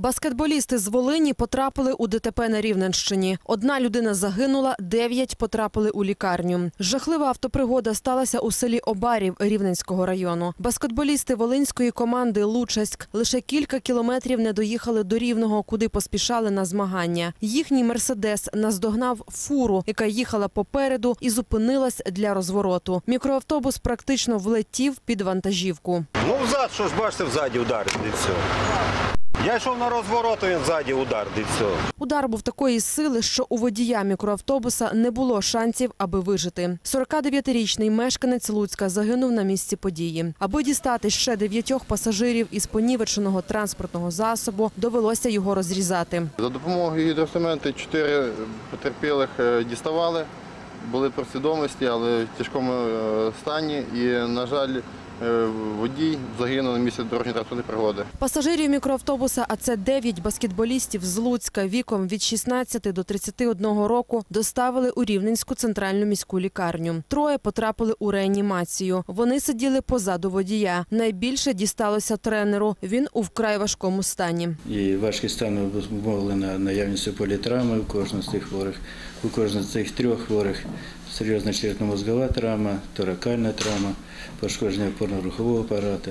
Баскетболісти з Волині потрапили у ДТП на Рівненщині. Одна людина загинула, дев'ять потрапили у лікарню. Жахлива автопригода сталася у селі Обарів Рівненського району. Баскетболісти волинської команди Лучаськ лише кілька кілометрів не доїхали до Рівного, куди поспішали на змагання. Їхній мерседес наздогнав фуру, яка їхала попереду і зупинилась для розвороту. Мікроавтобус практично влетів під вантажівку. Ну, взад, що ж бачите, взаді ударить і все. Я йшов на розворот, він ззаді і все. Удар був такої сили, що у водія мікроавтобуса не було шансів, аби вижити. 49-річний мешканець Луцька загинув на місці події. Аби дістати ще дев'ятьох пасажирів із понівеченого транспортного засобу, довелося його розрізати. За допомогою гідросементу чотири потерпілих е, діставали, були при свідомості, але в тяжкому е, стані. І, на жаль, водій загинув на місці дорожньої транспортної пригоди. Пасажирів мікроавтобуса, а це 9 баскетболістів з Луцька віком від 16 до 31 року, доставили у Рівненську центральну міську лікарню. Троє потрапили у реанімацію. Вони сиділи позаду водія. Найбільше дісталося тренеру. Він у вкрай важкому стані. І важкий стан обумовлена наявністю політравми у кожного з цих хворих. У кожного з цих трьох хворих серйозна черепно-мозгова травма, торакальна травма, пошкодження опорно-рухового апарату.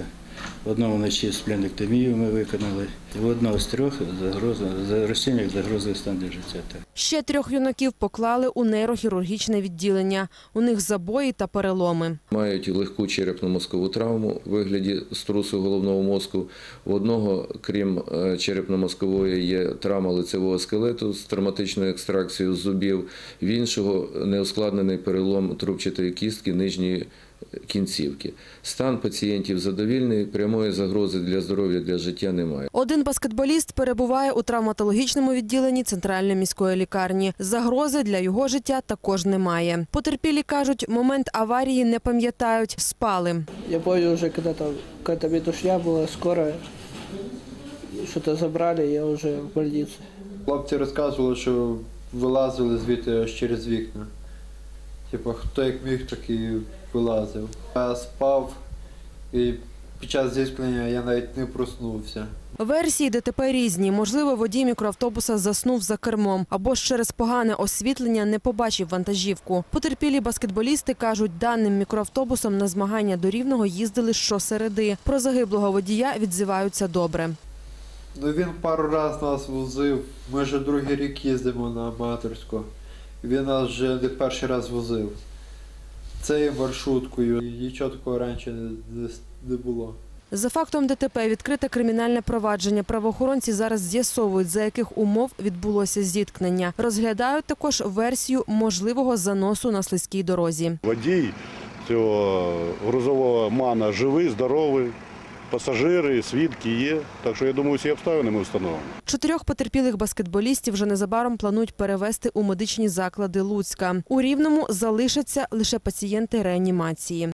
В одному вночі сплендектомію ми виконали. В одного з трьох загроза, за розцінює загрозовий стан для життя. Так. Ще трьох юнаків поклали у нейрохірургічне відділення. У них забої та переломи. Мають легку черепно-мозкову травму у вигляді струсу головного мозку. У одного, крім е, черепно-мозкової, є травма лицевого скелету з травматичною екстракцією зубів. В іншого неускладнений перелом трубчатої кістки нижньої кінцівки. Стан пацієнтів задовільний, прямої загрози для здоров'я для життя немає. Один баскетболіст перебуває у травматологічному відділенні центральної міської лікарні. Загрози для його життя також немає. Потерпілі кажуть, момент аварії не пам'ятають, спали. Я помню уже, когда там какая-то метушня была, скорая, что-то забрали, я уже в больнице. Хлопці розказували, що вилазили звідти аж через вікна. Типу, хто як міг, так і вилазив. Я спав і під час зіткнення я навіть не проснувся. Версії ДТП різні. Можливо, водій мікроавтобуса заснув за кермом або ж через погане освітлення не побачив вантажівку. Потерпілі баскетболісти кажуть, даним мікроавтобусом на змагання до Рівного їздили щосереди. Про загиблого водія відзиваються добре. Ну він пару разів нас возив. Ми вже другий рік їздимо на аматорську. Він нас вже не перший раз возив. Цією маршруткою. Нічого такого раніше не, не, не було. За фактом ДТП відкрите кримінальне провадження. Правоохоронці зараз з'ясовують, за яких умов відбулося зіткнення. Розглядають також версію можливого заносу на слизькій дорозі. Водій цього грузового мана живий, здоровий, пасажири, свідки є. Так що я думаю, всі обставини ми встановимо. Чотирьох потерпілих баскетболістів вже незабаром планують перевести у медичні заклади Луцька. У Рівному залишаться лише пацієнти реанімації.